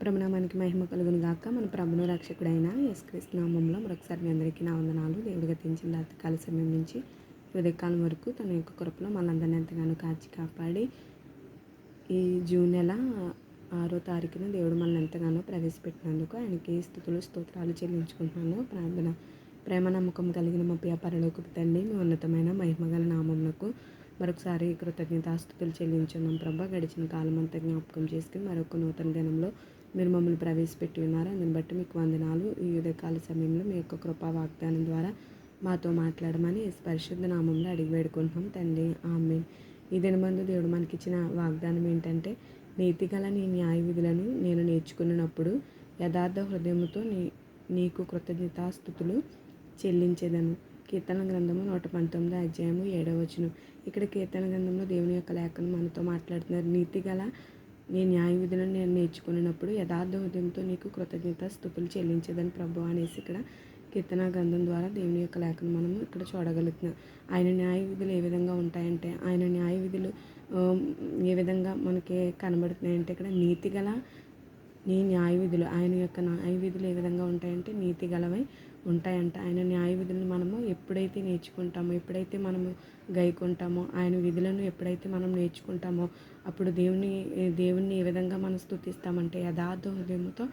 ప్రభునామానికి మహిమ కలుగును గాక. మన ప్రభును రక్షకుడైన యేసుక్రీస్తు నామంలో మరొకసారి మీ అందరికీ నా వందనాలు. దేవుడు గతించిన రాత్రికాల సమయం నుంచి ఉదయకాలం వరకు తన యొక్క కృపలో మనందరినీ ఎంతగానో కాచి కాపాడి ఈ జూన్ నెల ఆరో తారీఖున దేవుడు మనల్ని ఎంతగానో ప్రవేశపెట్టినందుకు ఆయనకి స్థుతులు స్తోత్రాలు చెల్లించుకుంటున్నాను. ప్రార్థన ప్రేమ నమ్మకం కలిగిన మా ప్రియ తండ్రి మీ ఉన్నతమైన మహిమగల నామములకు మరొకసారి కృతజ్ఞతాస్తుతులు చెల్లించున్నాం. ప్రభా గడిచిన కాలం అంతా జ్ఞాపకం చేసుకుని మరొక నూతన దినంలో మీరు మమ్మల్ని ప్రవేశపెట్టి ఉన్నారు? అందుని బట్టి మీకు వందనాలు. ఈ ఉదయకాల సమయంలో మీ యొక్క కృపా వాగ్దానం ద్వారా మాతో మాట్లాడమని పరిశుద్ధ నామంలో అడిగి వేడుకుంటున్నాం తండ్రి. ఆమె ఈ దినమందు దేవుడు మనకిచ్చిన వాగ్దానం ఏంటంటే నీతిగల నీ న్యాయ విధులను నేను నేర్చుకున్నప్పుడు యథార్థ హృదయముతో నీ నీకు కృతజ్ఞతాస్థుతులు చెల్లించేదను. కీర్తన గ్రంథము నూట పంతొమ్మిది అధ్యాయము ఏడవ ఇక్కడ కీర్తన గ్రంథంలో దేవుని యొక్క లేఖను మనతో మాట్లాడుతున్నారు. నీతి గల నీ న్యాయ విధులను నేను నేర్చుకున్నప్పుడు యథార్థ హృదయంతో నీకు కృతజ్ఞత స్థుతులు చెల్లించేదని ప్రభు అనేసి ఇక్కడ కీర్తన గ్రంథం ద్వారా దేవుని యొక్క లేఖను మనము ఇక్కడ చూడగలుగుతున్నాం. ఆయన న్యాయ విధులు ఏ విధంగా ఉంటాయంటే ఆయన న్యాయ విధులు ఏ విధంగా మనకి కనబడుతున్నాయంటే ఇక్కడ నీతి గల నీ న్యాయ విధులు ఆయన యొక్క న్యాయ విధులు ఏ విధంగా ఉంటాయంటే నీతి గలవై ఉంటాయంట. ఆయన న్యాయ విధులను మనము ఎప్పుడైతే నేర్చుకుంటామో ఎప్పుడైతే మనము గైకుంటామో ఆయన విధులను ఎప్పుడైతే మనం నేర్చుకుంటామో అప్పుడు దేవుని దేవుణ్ణి ఏ విధంగా మనం స్థుతిస్తామంటే యథార్థ హృదయంతో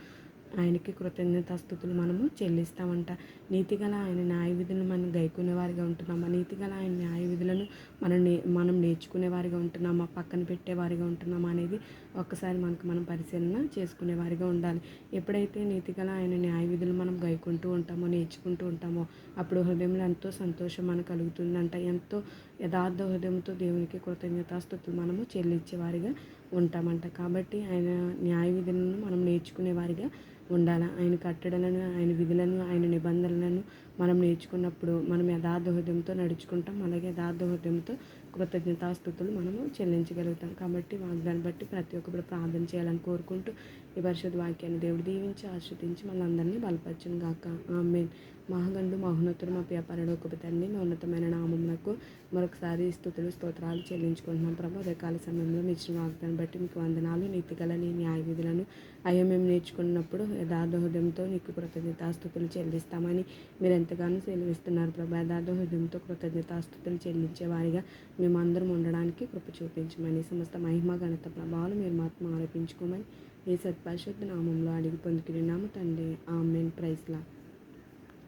ఆయనకి కృతజ్ఞతాస్థుతులు మనము చెల్లిస్తామంట. నీతిగల ఆయన న్యాయ విధులను మనం గైకునే వారిగా ఉంటున్నామా? నీతిగల ఆయన న్యాయ విధులను మనం నే మనం నేర్చుకునే వారిగా ఉంటున్నామా? పక్కన పెట్టే వారిగా ఉంటున్నామా అనేది ఒక్కసారి మనకు మనం పరిశీలన చేసుకునే వారిగా ఉండాలి. ఎప్పుడైతే నీతిగల ఆయన న్యాయ విధులు మనం గైకుంటూ ఉంటామో నేర్చుకుంటూ ఉంటామో అప్పుడు హృదయంలో ఎంతో సంతోషం మనకు కలుగుతుందంట. ఎంతో యథార్థ హృదయంతో దేవునికి కృతజ్ఞతాస్థుతులు మనము చెల్లించే వారిగా ఉంటామంట. కాబట్టి ఆయన న్యాయ విధులను మనం నేర్చుకునే వారిగా ఉండాలి? ఆయన కట్టడలను ఆయన విధులను ఆయన నిబంధనలను మనం నేర్చుకున్నప్పుడు మనం యథార్థహృదయంతో నడుచుకుంటాం అలాగే యథార్థహృదయంతో కృతజ్ఞతాస్థుతులు మనము చెల్లించగలుగుతాం. కాబట్టి వాగ్దాన్ని బట్టి ప్రతి ఒక్కరు ప్రార్థన చేయాలని కోరుకుంటూ ఈ పరిశుద్ధ వాక్యాన్ని దేవుడు దీవించి ఆశ్రదించి మనందరినీ బలపరచును గాక. ఆమెన్. మహాగండు మహోన్నతుడు మా వ్యాపారలోకి తండ్రి మా ఉన్నతమైన నామమునకు మరొకసారి స్థుతులు స్తోత్రాలు చెల్లించుకుంటున్నాం. ప్రభు ఉదయకాల సమయంలో మీ ఇచ్చిన వాగ్దాన్ని బట్టి మీకు వందనాలు నీతిగల నీ న్యాయ విధులను అయ్యో మేము నేర్చుకున్నప్పుడు యథార్థ హృదయంతో నీకు కృతజ్ఞతాస్థుతులు చెల్లిస్తామని మీరు ఎంతగానో సెలవిస్తున్నారు ప్రభు. యథార్థ హృదయంతో కృతజ్ఞతాస్థుతులు చెల్లించే వారిగా మేమందరం ఉండడానికి కృప చూపించమని సమస్త మహిమ ఘనత ప్రభావాలు మీరు మాత్రం ఆరోపించుకోమని ఈ సత్పరిశుద్ధ నామంలో అడిగి పొందుకున్నాము తండ్రి. ఆమెన్. ప్రైస్లా